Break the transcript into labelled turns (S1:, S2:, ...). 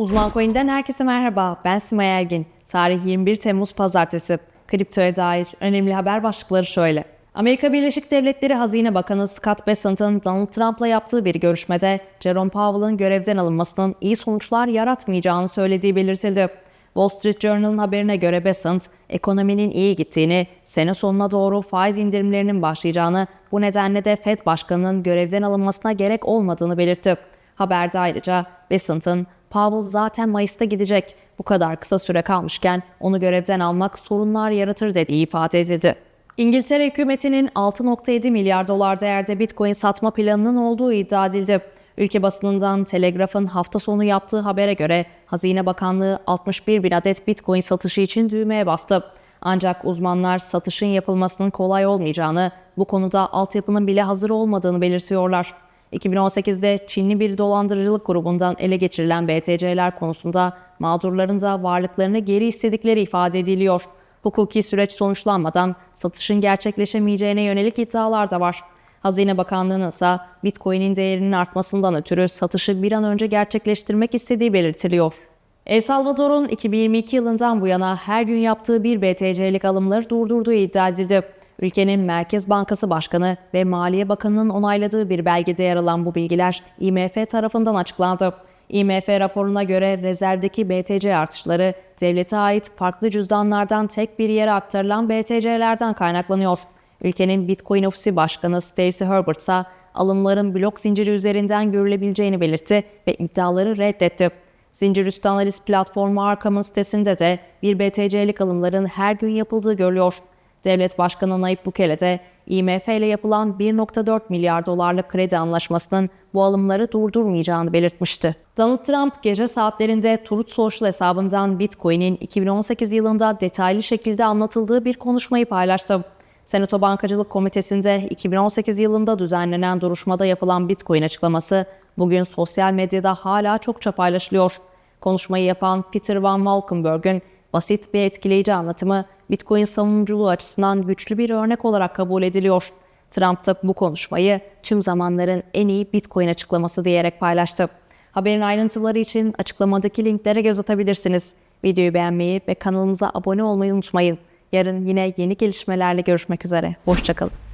S1: Uzman Coin'den herkese merhaba. Ben Simay Ergin. Tarih 21 Temmuz Pazartesi. Kriptoya dair önemli haber başlıkları şöyle. Amerika Birleşik Devletleri Hazine Bakanı Scott Bessent'ın Donald Trump'la yaptığı bir görüşmede Jerome Powell'ın görevden alınmasının iyi sonuçlar yaratmayacağını söylediği belirtildi. Wall Street Journal'ın haberine göre Bessent, ekonominin iyi gittiğini, sene sonuna doğru faiz indirimlerinin başlayacağını, bu nedenle de Fed Başkanı'nın görevden alınmasına gerek olmadığını belirtti. Haberde ayrıca Bessent'ın Powell zaten Mayıs'ta gidecek, bu kadar kısa süre kalmışken onu görevden almak sorunlar yaratır dediği ifade edildi. İngiltere hükümetinin 6.7 milyar dolar değerde Bitcoin satma planının olduğu iddia edildi. Ülke basınından Telegraph'ın hafta sonu yaptığı habere göre Hazine Bakanlığı 61 bin adet Bitcoin satışı için düğmeye bastı. Ancak uzmanlar satışın yapılmasının kolay olmayacağını, bu konuda altyapının bile hazır olmadığını belirtiyorlar. 2018'de Çinli bir dolandırıcılık grubundan ele geçirilen BTC'ler konusunda mağdurların da varlıklarını geri istedikleri ifade ediliyor. Hukuki süreç sonuçlanmadan satışın gerçekleşemeyeceğine yönelik iddialar da var. Hazine Bakanlığı'nın ise Bitcoin'in değerinin artmasından ötürü satışı bir an önce gerçekleştirmek istediği belirtiliyor. El Salvador'un 2022 yılından bu yana her gün yaptığı bir BTC'lik alımları durdurduğu iddia edildi. Ülkenin Merkez Bankası Başkanı ve Maliye Bakanı'nın onayladığı bir belgede yer alan bu bilgiler IMF tarafından açıklandı. IMF raporuna göre rezervdeki BTC artışları devlete ait farklı cüzdanlardan tek bir yere aktarılan BTC'lerden kaynaklanıyor. Ülkenin Bitcoin Ofisi Başkanı Stacey Herbert ise alımların blok zinciri üzerinden görülebileceğini belirtti ve iddiaları reddetti. Zincir üstü analiz platformu Arkham'ın sitesinde de bir BTC'lik alımların her gün yapıldığı görülüyor. Devlet Başkanı Nayib Bukele de IMF ile yapılan 1.4 milyar dolarlık kredi anlaşmasının bu alımları durdurmayacağını belirtmişti. Donald Trump gece saatlerinde Truth Social hesabından Bitcoin'in 2018 yılında detaylı şekilde anlatıldığı bir konuşmayı paylaştı. Senato Bankacılık Komitesi'nde 2018 yılında düzenlenen duruşmada yapılan Bitcoin açıklaması bugün sosyal medyada hala çokça paylaşılıyor. Konuşmayı yapan Peter Van Valkenburg'un basit ve etkileyici anlatımı Bitcoin savunuculuğu açısından güçlü bir örnek olarak kabul ediliyor. Trump da bu konuşmayı tüm zamanların en iyi Bitcoin açıklaması diyerek paylaştı. Haberin ayrıntıları için açıklamadaki linklere göz atabilirsiniz. Videoyu beğenmeyi ve kanalımıza abone olmayı unutmayın. Yarın yine yeni gelişmelerle görüşmek üzere. Hoşçakalın.